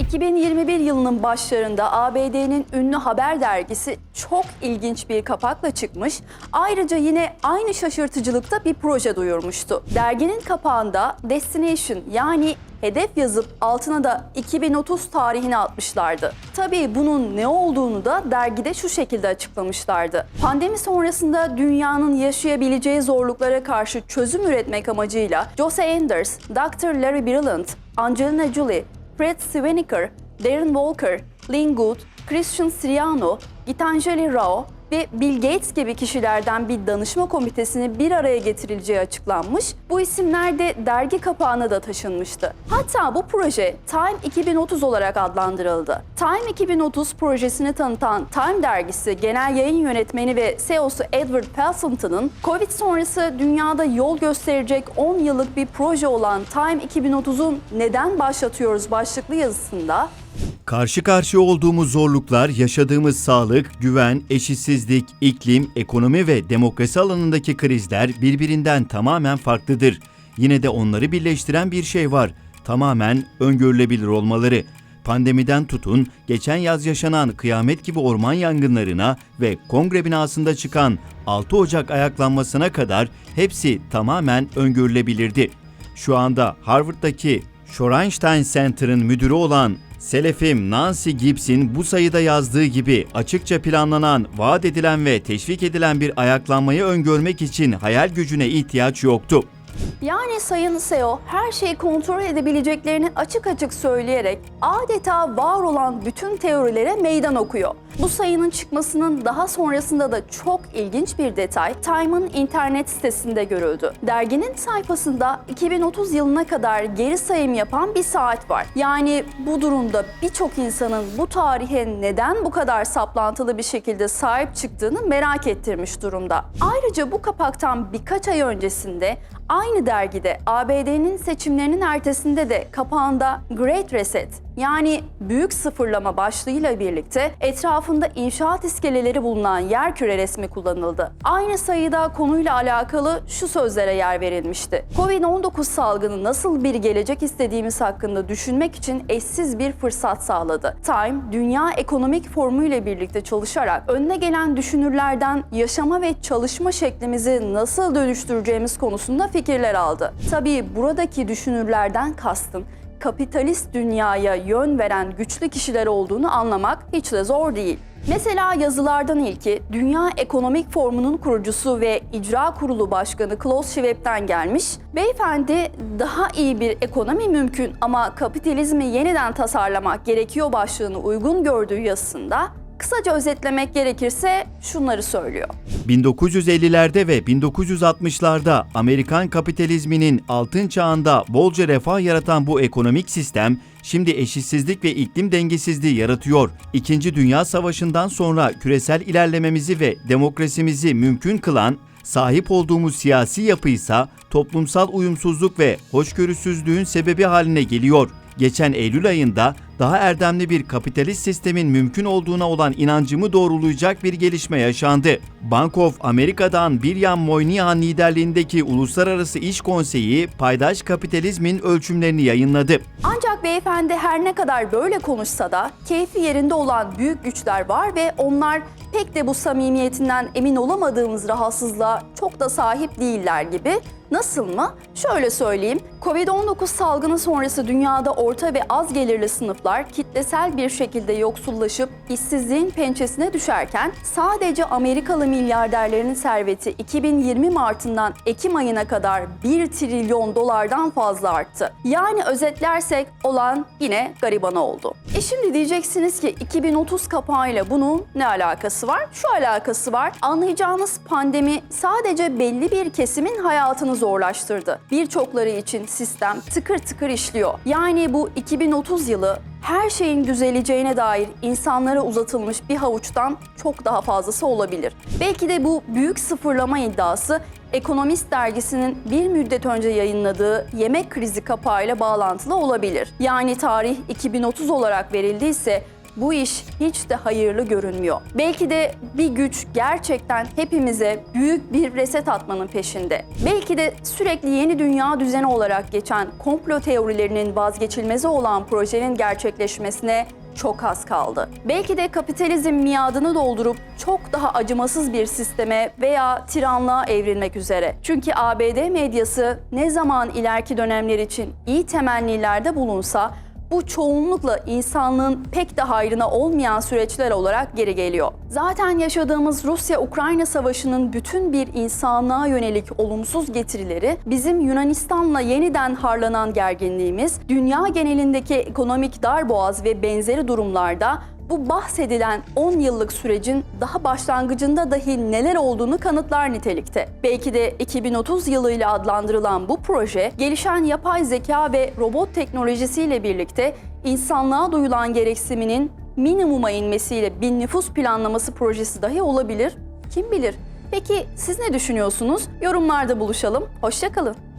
2021 yılının başlarında ABD'nin ünlü haber dergisi çok ilginç bir kapakla çıkmış. Ayrıca yine aynı şaşırtıcılıkta bir proje duyurmuştu. Derginin kapağında Destination yani hedef yazıp altına da 2030 tarihini atmışlardı. Tabii bunun ne olduğunu da dergide şu şekilde açıklamışlardı. Pandemi sonrasında dünyanın yaşayabileceği zorluklara karşı çözüm üretmek amacıyla Jose Anders, Dr. Larry Brilliant, Angelina Jolie, Fred Sweniker, Darren Walker, Lynn Good, Christian Siriano, Gitanjali Rao ve Bill Gates gibi kişilerden bir danışma komitesini bir araya getirileceği açıklanmış. Bu isimler de dergi kapağına da taşınmıştı. Hatta bu proje Time 2030 olarak adlandırıldı. Time 2030 projesini tanıtan Time dergisi genel yayın yönetmeni ve CEO'su Edward Felsenton'ın Covid sonrası dünyada yol gösterecek 10 yıllık bir proje olan Time 2030'un neden başlatıyoruz başlıklı yazısında Karşı karşıya olduğumuz zorluklar, yaşadığımız sağlık, güven, eşitsizlik, iklim, ekonomi ve demokrasi alanındaki krizler birbirinden tamamen farklıdır. Yine de onları birleştiren bir şey var. Tamamen öngörülebilir olmaları. Pandemiden tutun, geçen yaz yaşanan kıyamet gibi orman yangınlarına ve kongre binasında çıkan 6 Ocak ayaklanmasına kadar hepsi tamamen öngörülebilirdi. Şu anda Harvard'daki Shorenstein Center'ın müdürü olan Selefim Nancy Gibbs'in bu sayıda yazdığı gibi açıkça planlanan, vaat edilen ve teşvik edilen bir ayaklanmayı öngörmek için hayal gücüne ihtiyaç yoktu. Yani Sayın SEO her şeyi kontrol edebileceklerini açık açık söyleyerek adeta var olan bütün teorilere meydan okuyor. Bu sayının çıkmasının daha sonrasında da çok ilginç bir detay Time'ın internet sitesinde görüldü. Derginin sayfasında 2030 yılına kadar geri sayım yapan bir saat var. Yani bu durumda birçok insanın bu tarihe neden bu kadar saplantılı bir şekilde sahip çıktığını merak ettirmiş durumda. Ayrıca bu kapaktan birkaç ay öncesinde Aynı dergide ABD'nin seçimlerinin ertesinde de kapağında Great Reset yani büyük sıfırlama başlığıyla birlikte etrafında inşaat iskeleleri bulunan yer küre resmi kullanıldı. Aynı sayıda konuyla alakalı şu sözlere yer verilmişti. Covid-19 salgını nasıl bir gelecek istediğimiz hakkında düşünmek için eşsiz bir fırsat sağladı. Time, Dünya Ekonomik Forumu ile birlikte çalışarak önüne gelen düşünürlerden yaşama ve çalışma şeklimizi nasıl dönüştüreceğimiz konusunda fikirler aldı. Tabii buradaki düşünürlerden kastım kapitalist dünyaya yön veren güçlü kişiler olduğunu anlamak hiç de zor değil. Mesela yazılardan ilki Dünya Ekonomik Forumu'nun kurucusu ve icra kurulu başkanı Klaus Schwab'den gelmiş. Beyefendi daha iyi bir ekonomi mümkün ama kapitalizmi yeniden tasarlamak gerekiyor başlığını uygun gördüğü yazısında kısaca özetlemek gerekirse şunları söylüyor. 1950'lerde ve 1960'larda Amerikan kapitalizminin altın çağında bolca refah yaratan bu ekonomik sistem şimdi eşitsizlik ve iklim dengesizliği yaratıyor. İkinci Dünya Savaşı'ndan sonra küresel ilerlememizi ve demokrasimizi mümkün kılan sahip olduğumuz siyasi yapıysa toplumsal uyumsuzluk ve hoşgörüsüzlüğün sebebi haline geliyor. Geçen Eylül ayında daha erdemli bir kapitalist sistemin mümkün olduğuna olan inancımı doğrulayacak bir gelişme yaşandı. Bank of Amerika'dan Biryam Moynihan liderliğindeki Uluslararası İş Konseyi paydaş kapitalizmin ölçümlerini yayınladı. Ancak beyefendi her ne kadar böyle konuşsa da keyfi yerinde olan büyük güçler var ve onlar pek de bu samimiyetinden emin olamadığımız rahatsızlığa çok da sahip değiller gibi. Nasıl mı? Şöyle söyleyeyim. Covid-19 salgını sonrası dünyada orta ve az gelirli sınıflar kitlesel bir şekilde yoksullaşıp işsizliğin pençesine düşerken sadece Amerikalı milyarderlerin serveti 2020 Mart'ından Ekim ayına kadar 1 trilyon dolardan fazla arttı. Yani özetlersek olan yine garibana oldu. E şimdi diyeceksiniz ki 2030 kapağıyla bunun ne alakası var? Şu alakası var. Anlayacağınız pandemi sadece belli bir kesimin hayatını zorlaştırdı. Birçokları için sistem tıkır tıkır işliyor. Yani bu 2030 yılı her şeyin düzeleceğine dair insanlara uzatılmış bir havuçtan çok daha fazlası olabilir. Belki de bu büyük sıfırlama iddiası Ekonomist dergisinin bir müddet önce yayınladığı yemek krizi kapağıyla bağlantılı olabilir. Yani tarih 2030 olarak verildiyse bu iş hiç de hayırlı görünmüyor. Belki de bir güç gerçekten hepimize büyük bir reset atmanın peşinde. Belki de sürekli yeni dünya düzeni olarak geçen komplo teorilerinin vazgeçilmezi olan projenin gerçekleşmesine çok az kaldı. Belki de kapitalizm miadını doldurup çok daha acımasız bir sisteme veya tiranlığa evrilmek üzere. Çünkü ABD medyası ne zaman ileriki dönemler için iyi temennilerde bulunsa bu çoğunlukla insanlığın pek de hayrına olmayan süreçler olarak geri geliyor. Zaten yaşadığımız Rusya-Ukrayna savaşının bütün bir insanlığa yönelik olumsuz getirileri bizim Yunanistan'la yeniden harlanan gerginliğimiz, dünya genelindeki ekonomik darboğaz ve benzeri durumlarda bu bahsedilen 10 yıllık sürecin daha başlangıcında dahi neler olduğunu kanıtlar nitelikte. Belki de 2030 yılıyla adlandırılan bu proje, gelişen yapay zeka ve robot teknolojisiyle birlikte insanlığa duyulan gereksiniminin minimuma inmesiyle bir nüfus planlaması projesi dahi olabilir. Kim bilir? Peki siz ne düşünüyorsunuz? Yorumlarda buluşalım. Hoşçakalın.